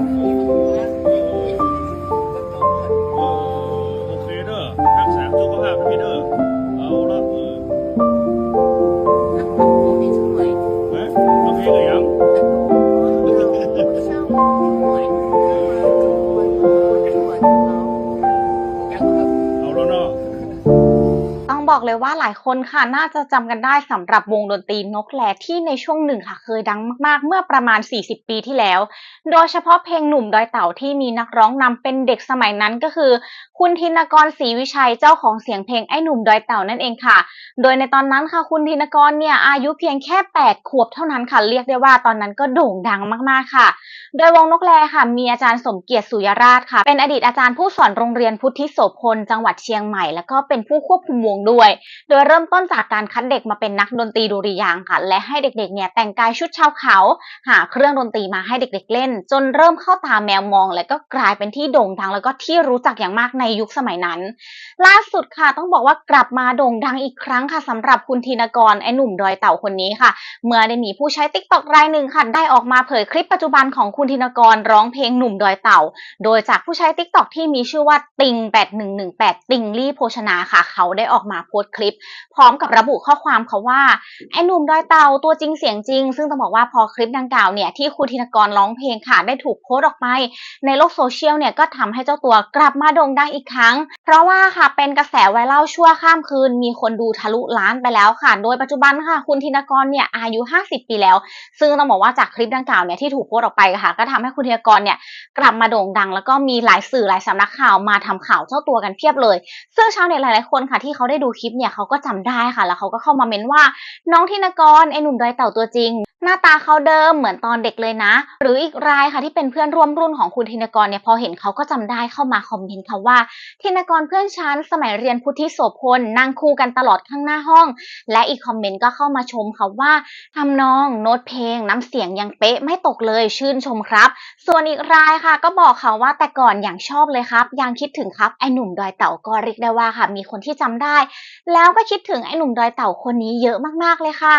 าล บอกเลยว่าหลายคนค่ะน่าจะจำกันได้สำหรับวงดนตรีนกแหลที่ในช่วงหนึ่งค่ะเคยดังมากๆ เมื่อประมาณ 40 ปีที่แล้ว โดยเฉพาะเพลงหนุ่มดอยเต่าที่มีนักร้องนำเป็นเด็กสมัยนั้นก็คือ คุณธินกรศรีวิชัยเจ้าของเสียงเพลงไอ้หนุ่มดอยเต่านั่นเองค่ะ โดยในตอนนั้นค่ะคุณธินกรเนี่ยอายุเพียงแค่ 8 ขวบเท่านั้นค่ะเรียกได้ว่าตอนนั้นก็โด่งดังมากๆค่ะ โดยวงนกแลค่ะ มีอาจารย์สมเกียรติสุยราชค่ะ เป็นอดีตอาจารย์ผู้สอนโรงเรียนพุทธิโสพลจังหวัดเชียงใหม่ แล้วก็เป็นผู้ควบคุมวงด้วยโดยเริ่มต้นจากการคัดเด็กมาเป็นนักดนตรีดุริยางค่ะ และให้เด็กๆเนี่ยแต่งกายชุดชาวเขา หาเครื่องดนตรีมาให้เด็กๆเล่น จนเริ่มเข้าตาแมวมอง และก็กลายเป็นที่โด่งดังแล้วก็ที่รู้จักอย่างมากในยุคสมัยนั้น ล่าสุดค่ะต้องบอกว่ากลับมาโด่งดังอีกครั้งค่ะสำหรับคุณธีนกรไอหนุ่มดอยเต่าคนนี้ค่ะ เมื่อได้มีผู้ใช้ติ๊กต็อกรายหนึ่งค่ะได้ออกมาเผยคลิปปัจจุบันของคุณธินกรร้องเพลงหนุ่มดอยเต่า โดยจากผู้ใช้ติ๊กต็อกที่มีชื่อว่าติง8118ติงลี่โภชนาค่ะ เขาได้ออกมาโพสต์คลิป พร้อมกับระบุข้อความค่ะว่าไอ้หนุ่มดอยเตาตัวจริงเสียงจริง ซึ่งต้องบอกว่าพอคลิปดังกล่าวเนี่ยที่คุณธินกรร้องเพลงค่ะได้ถูกโพสต์ออกไป ในโลกโซเชียลเนี่ยก็ทำให้เจ้าตัวกลับมาโด่งดังอีกครั้ง เพราะว่าค่ะเป็นกระแสไวรัลชั่วข้ามคืน มีคนดูทะลุล้านไปแล้วค่ะ โดยปัจจุบันค่ะคุณธินกรเนี่ยอายุ 50 ปีแล้ว ซึ่งต้องบอกว่าจากคลิปดังกล่าวเนี่ยที่ถูกโพสต์ออกไปค่ะ ก็ทำให้คุณธินกรเนี่ยกลับมาโด่งดัง แล้วก็มีหลายสื่อหลายสำนักข่าวมาทำข่าวเจ้าตัวกันเพียบเลย ซึ่งชาวเน็ตหลายๆคนค่ะที่เขาได้ดูคลิปเนี่ยเขาก็จำได้ค่ะ แล้วเขาก็เข้ามาเมนว่า น้องธินกรไอหนุ่มดอยเต่าตัวจริง หน้าตาเขาเดิมเหมือนตอนเด็กเลยนะ หรืออีกรายค่ะที่เป็นเพื่อนร่วมรุ่นของคุณธินกรเนี่ยพอเห็นเขาก็จำได้เข้ามาคอมเมนต์ค่ะว่าธินกรเพื่อนฉันสมัยเรียนพุทธิโสพลนั่งคู่กันตลอดข้างหน้าห้อง และอีกคอมเมนต์ก็เข้ามาชมค่ะว่าทำนองโน้ตเพลงน้ำเสียงยังเป๊ะไม่ตกเลยชื่นชมครับ ส่วนอีกรายค่ะ ก็บอกค่ะว่าแต่ก่อนอย่างชอบเลยครับ ยังคิดถึงครับไอหนุ่มดอยเต่าก็เรียกได้ว่าค่ะ มีคนที่จำได้ แล้วก็คิดถึงไอหนุ่มดอยเต่าคนนี้เยอะมากๆเลยค่ะ